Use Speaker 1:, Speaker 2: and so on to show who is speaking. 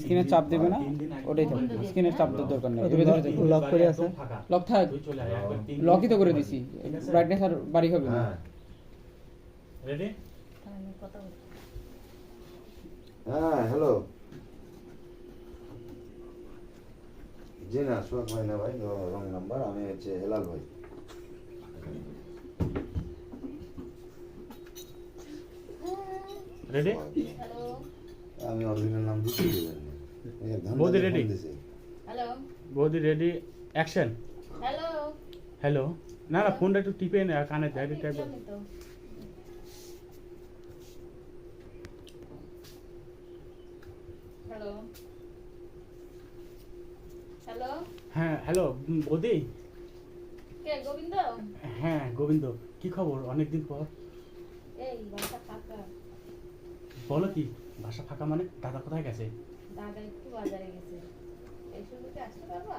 Speaker 1: স্ক্রিনে চাপ দেবে না ওটাই থাকবে স্ক্রিনে চাপ দেওয়ার দরকার নেই।
Speaker 2: লক করে আছে।
Speaker 1: লক থাক লকই তো করে দিছি ব্রাইটনেস আর বাড়ি হবে না।
Speaker 3: হ্যাঁ।
Speaker 4: রেডি
Speaker 3: হ্যাঁ হ্যালো জি না সোহাগ ভাই না ভাই রং নাম্বার আমি হচ্ছে হেলাল ভাই।
Speaker 4: রেডি
Speaker 5: হ্যালো
Speaker 3: আমি অরিজিনাল নাম দিতে দিবেন
Speaker 4: বৌদি ready?
Speaker 5: হ্যালো
Speaker 4: বৌদি রেডি অ্যাকশন
Speaker 5: হ্যালো
Speaker 4: হ্যালো না না ফোনটা একটু টিপে নে কানে ডাইরেক্ট টাইপ
Speaker 5: আমি হ্যালো হ্যালো
Speaker 4: হ্যাঁ হ্যালো বৌদি?
Speaker 5: কে গোবিন্দ?
Speaker 4: হ্যাঁ গোবিন্দ। কি খবর? অনেকদিন পর।
Speaker 5: এই বাসা ফাঁকা।
Speaker 4: বলো কি? বাসা ফাঁকা মানে দাদা কোথায় গেছে?
Speaker 5: দাদা একটু বাজারে গেছে। এই সুযোগে আসতে পারবা?